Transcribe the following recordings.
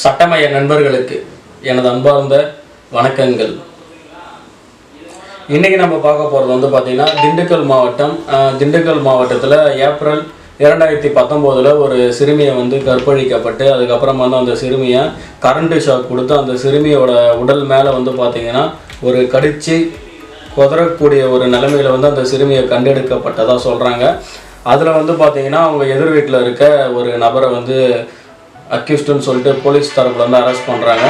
சட்டமய நண்பர்களுக்கு எனது அன்பார்ந்த வணக்கங்கள். இன்றைக்கி நம்ம பார்க்க போகிறது வந்து பார்த்திங்கன்னா திண்டுக்கல் மாவட்டம் திண்டுக்கல் மாவட்டத்தில் ஏப்ரல் இரண்டாயிரத்தி பத்தொம்போதில் ஒரு சிறுமியை வந்து கற்பழிக்கப்பட்டு அதுக்கப்புறம் வந்து அந்த சிறுமியை கரண்ட்டு ஷாக் கொடுத்து அந்த சிறுமியோட உடல் மேலே வந்து பார்த்திங்கன்னா ஒரு கடிச்சு குதறக்கூடிய ஒரு நிலைமையில் வந்து அந்த சிறுமியை கண்டெடுக்கப்பட்டதாக சொல்கிறாங்க அதில் வந்து பார்த்திங்கன்னா அவங்க எதிர் வீட்டில் இருக்க ஒரு நபரை வந்து அக்யூஸ்டுன்னு சொல்லிட்டு போலீஸ் தரப்புல வந்து அரெஸ்ட் பண்ணுறாங்க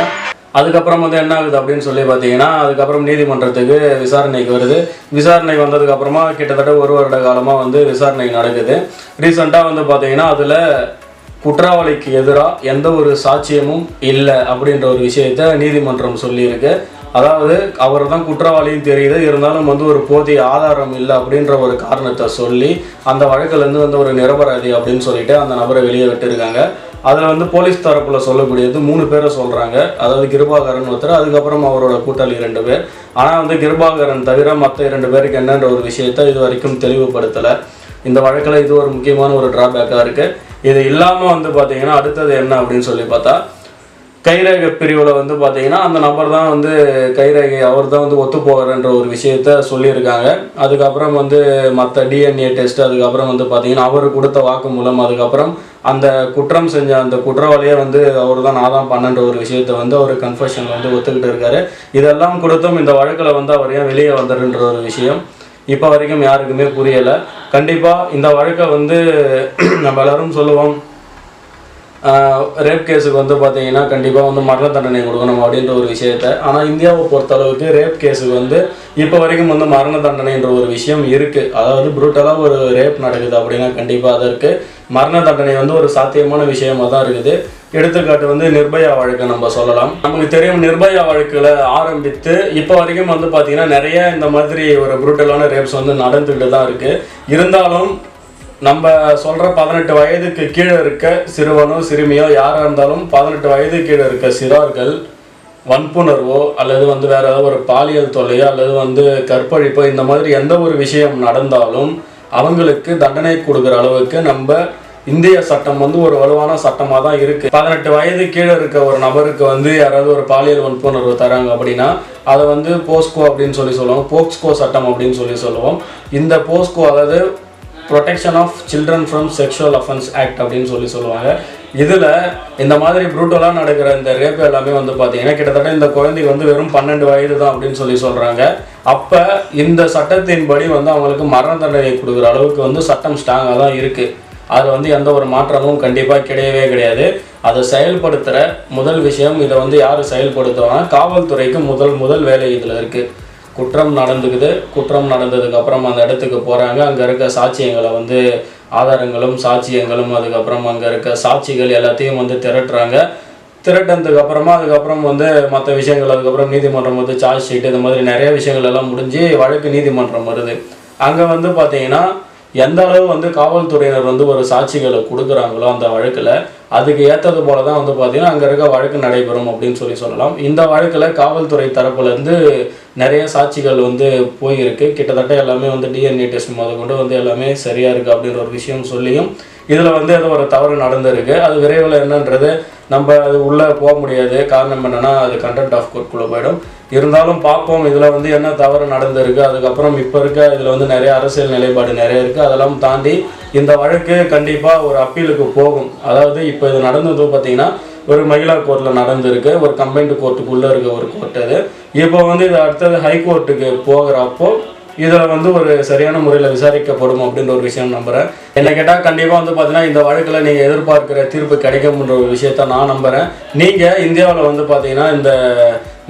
அதுக்கப்புறம் வந்து என்ன ஆகுது அப்படின்னு சொல்லி பார்த்தீங்கன்னா அதுக்கப்புறம் நீதிமன்றத்துக்கு விசாரணைக்கு வருது. விசாரணைக்கு வந்ததுக்கப்புறமா கிட்டத்தட்ட ஒரு வருட காலமாக வந்து விசாரணை நடக்குது. ரீசெண்டாக வந்து பார்த்தீங்கன்னா அதில் குற்றவாளிக்கு எதிராக எந்த ஒரு சாட்சியமும் இல்லை அப்படின்ற ஒரு விஷயத்த நீதிமன்றம் சொல்லியிருக்கு. அதாவது அவர் தான் குற்றவாளியும் தெரியுது. இருந்தாலும் வந்து ஒரு போதிய ஆதாரம் இல்லை அப்படின்ற ஒரு காரணத்தை சொல்லி அந்த வழக்கிலேருந்து வந்து ஒரு நிரபராதி அப்படின்னு சொல்லிட்டு அந்த நபரை வெளியே விட்டுருக்காங்க. அதில் வந்து போலீஸ் தரப்பில் சொல்லக்கூடியது மூணு பேரை சொல்கிறாங்க அதாவது கிருபாகரன் ஒருத்தர் அதுக்கப்புறம் அவரோட கூட்டாளி ரெண்டு பேர். ஆனால் வந்து கிருபாகரன் தவிர மற்ற இரண்டு பேருக்கு என்னன்ற ஒரு விஷயத்த இது வரைக்கும் தெளிவுபடுத்தலை. இந்த வழக்கில் இது ஒரு முக்கியமான ஒரு டிராபேக்காக இருக்குது இது இல்லாமல் வந்து பார்த்தீங்கன்னா அடுத்தது என்ன அப்படின்னு சொல்லி பார்த்தா கைரேகை பிரிவில் வந்து பார்த்தீங்கன்னா அந்த நபர் தான் வந்து கைரேகை அவர் தான் வந்து ஒத்து போகிறன்ற ஒரு விஷயத்த சொல்லியிருக்காங்க. அதுக்கப்புறம் வந்து மற்ற டிஎன்ஏ டெஸ்ட் அதுக்கப்புறம் வந்து பார்த்தீங்கன்னா அவர் கொடுத்த வாக்குமூலம் அதுக்கப்புறம் அந்த குற்றம் செஞ்ச அந்த குற்றவாளியே வந்து அவர் தான் நான் தான் பண்ணன்ற ஒரு விஷயத்த வந்து அவர் கன்ஃபெஷனில் வந்து ஒத்துக்கிட்டு இருக்காரு. இதெல்லாம் கொடுத்தும் இந்த வழக்கில் வந்து அவர் ஏன் வெளியே வந்தாருன்ற ஒரு விஷயம் இப்போ வரைக்கும் யாருக்குமே புரியலை. கண்டிப்பாக இந்த வழக்கை வந்து நம்ம எல்லாரும் சொல்லுவோம். ரேப் கேஸுக்கு வந்து பார்த்தீங்கன்னா கண்டிப்பாக வந்து மரண தண்டனை கொடுக்கணும் அப்படின்ற ஒரு விஷயத்த. ஆனால் இந்தியாவை பொறுத்த அளவுக்கு ரேப் கேஸுக்கு வந்து இப்போ வரைக்கும் வந்து மரண தண்டனைன்ற ஒரு விஷயம் இருக்குது அதாவது ப்ரூட்டலாக ஒரு ரேப் நடக்குது அப்படின்னா கண்டிப்பாக அதற்கு மரண தண்டனை வந்து ஒரு சாத்தியமான விஷயமா தான் இருக்குது. எடுத்துக்காட்டு வந்து நிர்பயா வழக்கை நம்ம சொல்லலாம். நமக்கு தெரியும் நிர்பயா வழக்கில் ஆரம்பித்து இப்போ வரைக்கும் வந்து பார்த்தீங்கன்னா நிறைய இந்த மாதிரி ஒரு ப்ரூட்டலான ரேப்ஸ் வந்து நடந்துகிட்டு தான் இருக்குது இருந்தாலும் நம்ம சொல்ற பதினெட்டு வயதுக்கு கீழே இருக்க சிறுவனோ சிறுமியோ யாரா இருந்தாலும் பதினெட்டு வயது கீழே இருக்க சிறார்கள் வன்புணர்வோ அல்லது வந்து வேற ஏதாவது ஒரு பாலியல் தொல்லையோ அல்லது வந்து கற்பழிப்போ இந்த மாதிரி எந்த ஒரு விஷயம் நடந்தாலும் அவங்களுக்கு தண்டனை கொடுக்குற அளவுக்கு நம்ம இந்திய சட்டம் வந்து ஒரு வலுவான சட்டமாக தான் இருக்குது பதினெட்டு வயது கீழே இருக்க ஒரு நபருக்கு வந்து யாராவது ஒரு பாலியல் வன்புணர்வு தராங்க அப்படின்னா அதை வந்து போஸ்கோ அப்படின்னு சொல்லி சொல்லுவோம் போக்ஸ்கோ சட்டம் அப்படின்னு சொல்லி சொல்லுவோம். இந்த போஸ்கோ அதாவது protection of children from sexual offence act அப்படின்னு சொல்லி சொல்லுவாங்க. இதில் இந்த மாதிரி ப்ரூட்டலாக நடக்கிற இந்த ரேப் எல்லாமே வந்து பார்த்தீங்கன்னா கிட்டத்தட்ட இந்த குழந்தைக்கு வந்து வெறும் பன்னெண்டு வயது தான் அப்படின்னு சொல்லி சொல்கிறாங்க அப்போ இந்த சட்டத்தின்படி வந்து அவங்களுக்கு மரண தண்டனை கொடுக்குற அளவுக்கு வந்து சட்டம் ஸ்ட்ராங்காக தான் இருக்குது அது வந்து எந்த ஒரு மாற்றமும் கண்டிப்பாக கிடையவே கிடையாது. அதை செயல்படுத்துகிற முதல் விஷயம் இதை வந்து யார் செயல்படுத்துவாங்கன்னா காவல்துறைக்கு முதல் முதல் வேலை இதில் இருக்குது குற்றம் நடந்துக்குது. குற்றம் நடந்ததுக்கு அப்புறம் அந்த இடத்துக்கு போகிறாங்க அங்கே இருக்க சாட்சியங்களை வந்து ஆதாரங்களும் சாட்சியங்களும் அதுக்கப்புறம் அங்கே இருக்க சாட்சிகள் எல்லாத்தையும் வந்து திரட்டுறாங்க. திரட்டினதுக்கு அப்புறமா அதுக்கப்புறம் வந்து மற்ற விஷயங்கள் அதுக்கப்புறம் நீதிமன்றம் வந்து சார்ஜ் ஷீட் இந்த மாதிரி நிறைய விஷயங்கள் எல்லாம் முடிஞ்சு வழக்கு நீதிமன்றம் வருது. அங்கே வந்து பார்த்தீங்கன்னா எந்த அளவு வந்து காவல்துறையினர் வந்து ஒரு சாட்சிகளை கொடுக்குறாங்களோ அந்த வழக்கில் அதுக்கு ஏற்றது போல தான் வந்து பார்த்தீங்கன்னா அங்கே இருக்க வழக்கு நடைபெறும் அப்படின்னு சொல்லி சொல்லலாம். இந்த வழக்கில் காவல்துறை தரப்புலேருந்து நிறைய சாட்சிகள் வந்து போயிருக்கு. கிட்டத்தட்ட எல்லாமே வந்து டிஎன்ஏ டெஸ்ட் முத கொண்டு வந்து எல்லாமே சரியாக இருக்குது அப்படின்ற ஒரு விஷயம் சொல்லியும் இதில் வந்து ஏதோ ஒரு தவறு நடந்திருக்கு. அது விரைவில் என்னன்றது நம்ம அது உள்ளே போக முடியாது. காரணம் என்னென்னா அது கண்டென்ட் ஆஃப் கோர்ட்குள்ளே போயிடும். இருந்தாலும் பார்ப்போம் இதில் வந்து என்ன தவறு நடந்திருக்கு அதுக்கப்புறம் இப்போ இருக்க இதில் வந்து நிறைய அரசியல் நிலைப்பாடு நிறைய இருக்குது அதெல்லாம் தாண்டி இந்த வழக்கு கண்டிப்பாக ஒரு அப்பீலுக்கு போகும். அதாவது இப்போ இது நடந்தது பார்த்தீங்கன்னா ஒரு மகிழா கோர்ட்டில் நடந்திருக்கு. ஒரு கம்பைன்டு கோர்ட்டுக்குள்ளே இருக்க ஒரு கோர்ட் அது. இப்போ வந்து இது அடுத்தது ஹைகோர்ட்டுக்கு போகிறப்போ இதில் வந்து ஒரு சரியான முறையில் விசாரிக்கப்படும் அப்படின்ற ஒரு விஷயம் நம்புகிறேன் என்ன கேட்டால் கண்டிப்பாக வந்து பார்த்தீங்கன்னா இந்த வழக்கில் நீங்கள் எதிர்பார்க்குற தீர்ப்பு கிடைக்கும்ன்ற ஒரு விஷயத்த நான் நம்புகிறேன் நீங்கள் இந்தியாவில் வந்து பார்த்தீங்கன்னா இந்த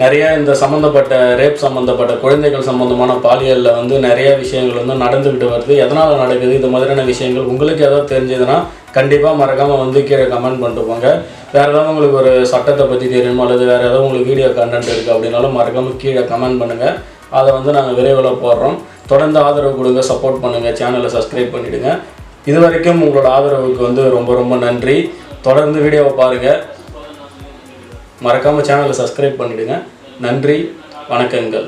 நிறைய இந்த சம்மந்தப்பட்ட ரேப் சம்மந்தப்பட்ட குழந்தைகள் சம்மந்தமான பாலியலில் வந்து நிறைய விஷயங்கள் வந்து நடந்துக்கிட்டு வருது. எதனால் நடக்குது? இந்த மாதிரியான விஷயங்கள் உங்களுக்கு ஏதாவது தெரிஞ்சதுன்னா கண்டிப்பாக மறக்காமல் வந்து கீழே கமெண்ட் பண்ணிட்டு போங்க வேறு ஏதாவது உங்களுக்கு ஒரு சட்டத்தை பற்றி தெரியணுமோ அல்லது வேறு ஏதாவது உங்களுக்கு வீடியோ கண்டென்ட் இருக்குது அப்படின்னாலும் மறக்காமல் கீழே கமெண்ட் பண்ணுங்கள் அதை வந்து நாங்கள் விரைவில் போடுறோம். தொடர்ந்து ஆதரவு கொடுங்க சப்போர்ட் பண்ணுங்கள் சேனலை சப்ஸ்கிரைப் பண்ணிவிடுங்க இது வரைக்கும் உங்களோட ஆதரவுக்கு வந்து ரொம்ப ரொம்ப நன்றி. தொடர்ந்து வீடியோவை பாருங்கள் மறக்காமல் சேனலை சப்ஸ்கிரைப் பண்ணிவிடுங்க நன்றி வணக்கங்கள்.